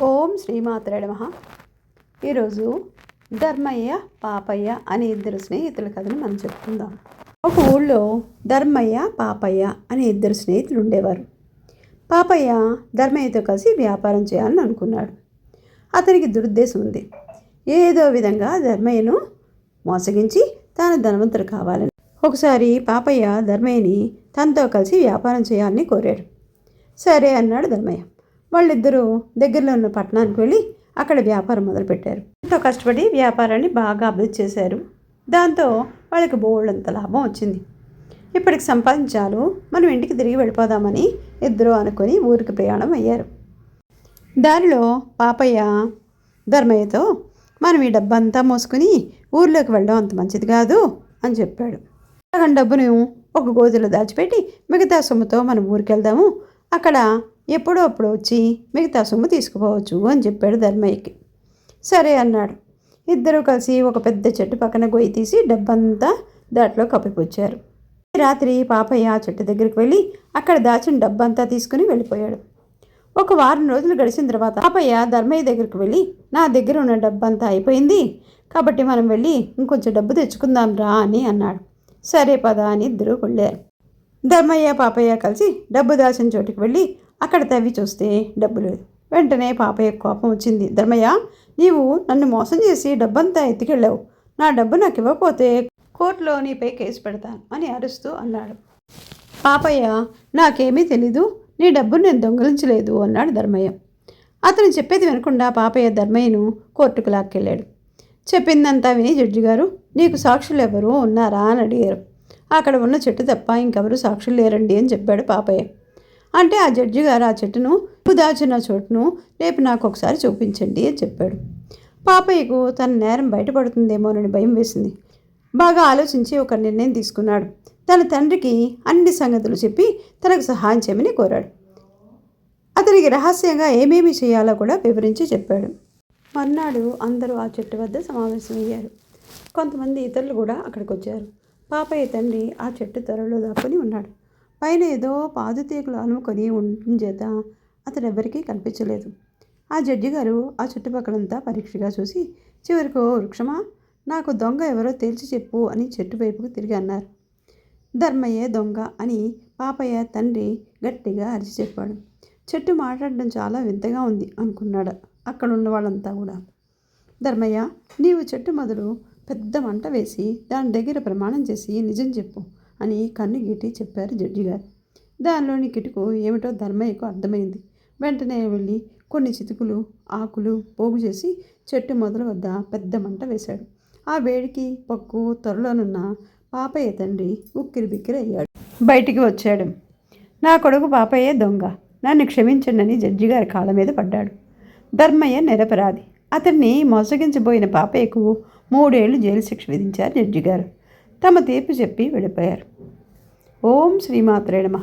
ఓం శ్రీమాత్రే నమ. ఈరోజు ధర్మయ్య పాపయ్య అనే ఇద్దరు స్నేహితుల కథను మనం చెప్పుకుందాం. ఒక ఊళ్ళో ధర్మయ్య పాపయ్య అనే ఇద్దరు స్నేహితులు ఉండేవారు. పాపయ్య ధర్మయ్యతో కలిసి వ్యాపారం చేయాలని అనుకున్నాడు. అతనికి దురుద్దేశం ఉంది. ఏదో విధంగా ధర్మయ్యను మోసగించి తాను ధనవంతుడు కావాలని. ఒకసారి పాపయ్య ధర్మయ్యని తనతో కలిసి వ్యాపారం చేయాలని కోరాడు. సరే అన్నాడు ధర్మయ్య. వాళ్ళిద్దరూ దగ్గరలో ఉన్న పట్టణానికి వెళ్ళి అక్కడ వ్యాపారం మొదలుపెట్టారు. ఎంతో కష్టపడి వ్యాపారాన్ని బాగా అభివృద్ధి చేశారు. దాంతో వాళ్ళకి బోళ్ళంత లాభం వచ్చింది. ఇప్పటికి సంపాదించాలు మనం ఇంటికి తిరిగి వెళ్ళిపోదామని ఇద్దరు అనుకొని ఊరికి ప్రయాణం అయ్యారు. దారిలో పాపయ్య ధర్మయ్యతో మనం ఈ డబ్బంతా మోసుకుని ఊర్లోకి వెళ్ళడం అంత మంచిది కాదు అని చెప్పాడు. సగం డబ్బును ఒక గోజులో దాచిపెట్టి మిగతా సొమ్ముతో మనం ఊరికి వెళ్దాము అక్కడ ఎప్పుడో అప్పుడు వచ్చి మిగతా సొమ్ము తీసుకుపోవచ్చు అని చెప్పాడు ధర్మయ్యకి. సరే అన్నాడు. ఇద్దరూ కలిసి ఒక పెద్ద చెట్టు పక్కన గొయ్యి తీసి డబ్బంతా దాంట్లో కప్పిపుచ్చారు. రాత్రి పాపయ్య ఆ చెట్టు దగ్గరికి వెళ్ళి అక్కడ దాచిన డబ్బంతా తీసుకుని వెళ్ళిపోయాడు. ఒక వారం రోజులు గడిచిన తర్వాత పాపయ్య ధర్మయ్య దగ్గరికి వెళ్ళి నా దగ్గర ఉన్న డబ్బంతా అయిపోయింది కాబట్టి మనం వెళ్ళి ఇంకొంచెం డబ్బు తెచ్చుకుందాం రా అని అన్నాడు. సరే పదా అని ఇద్దరు వెళ్ళారు. ధర్మయ్య పాపయ్య కలిసి డబ్బు దాచిన చోటుకి వెళ్ళి అక్కడ తవ్వి చూస్తే డబ్బు లేదు. వెంటనే పాపయ్య కోపం వచ్చింది. ధర్మయ్య నీవు నన్ను మోసం చేసి డబ్బంతా ఎత్తుకెళ్ళావు. నా డబ్బు నాకు ఇవ్వకపోతే కోర్టులో నీపై కేసు పెడతాను అని అరుస్తూ అన్నాడు. పాపయ్య నాకేమీ తెలీదు. నీ డబ్బును నేను దొంగలించలేదు అన్నాడు ధర్మయ్య. అతను చెప్పేది వినకుండా పాపయ్య ధర్మయ్యను కోర్టుకు లాక్కెళ్ళాడు. చెప్పిందంతా విని జడ్జి గారు నీకు సాక్షులు ఎవరు? ఉన్నారా? అని అడిగారు. అక్కడ ఉన్న చెట్టు తప్ప ఇంకెవరు సాక్షులు లేరండి అని చెప్పాడు పాపయ్య. అంటే ఆ జడ్జి గారు ఆ చెట్టును దాచిన చోటును రేపు నాకు ఒకసారి చూపించండి అని చెప్పాడు. పాపయ్యకు తన నేరం బయటపడుతుందేమోనని భయం వేసింది. బాగా ఆలోచించి ఒక నిర్ణయం తీసుకున్నాడు. తన తండ్రికి అన్ని సంగతులు చెప్పి తనకు సహాయం చేయమని కోరాడు. అతనికి రహస్యంగా ఏమేమి చేయాలో కూడా వివరించి చెప్పాడు. మర్నాడు అందరూ ఆ చెట్టు వద్ద సమావేశమయ్యారు. కొంతమంది ఇతరులు కూడా అక్కడికి వచ్చారు పాపయ్య తండ్రి ఆ చెట్టు త్వరలో దాక్కుని ఉన్నాడు. పైన ఏదో పాదుతీగలు అనుకొని ఉండటం చేత అతడు ఎవరికీ కనిపించలేదు. ఆ జడ్జి గారు ఆ చుట్టుపక్కలంతా పరీక్షగా చూసి చివరికి వృక్షమా? నాకు దొంగ ఎవరో తేల్చి చెప్పు అని చెట్టు వైపుకు తిరిగి అన్నారు. ధర్మయ్యే దొంగ అని పాపయ్య తండ్రి గట్టిగా అరిచి చెప్పాడు. చెట్టు మాట్లాడడం చాలా వింతగా ఉంది అనుకున్నాడు అక్కడ ఉన్న వాళ్ళంతా కూడా. ధర్మయ్య నీవు చెట్టు మొదలు పెద్ద మంట వేసి దాని దగ్గర ప్రమాణం చేసి నిజం చెప్పు. అని కన్ను గీటి చెప్పారు జడ్జి గారు. దానిలోని కిటుకు ఏమిటో ధర్మయ్యకు అర్థమైంది. వెంటనే వెళ్ళి కొన్ని చితుకులు ఆకులు పోగు చేసి చెట్టు మొదల వద్ద పెద్ద మంట వేశాడు. ఆ వేడికి పక్కు త్వరలోనున్న పాపయ్య తండ్రి ఉక్కిరి బిక్కిరి అయ్యాడు. బయటికి వచ్చాడు. నా కొడుకు పాపయ్య దొంగ. నన్ను క్షమించండి జడ్జి గారి కాళ్ళ మీద పడ్డాడు. ధర్మయ్య నిరపరాధి. అతన్ని మోసగించబోయిన పాపయ్యకు మూడేళ్ళు జైలు శిక్ష విధించారు జడ్జి గారు. తమ తీర్పు చెప్పి వెళ్ళిపోయారు. ఓం శ్రీమాత్రే నమ.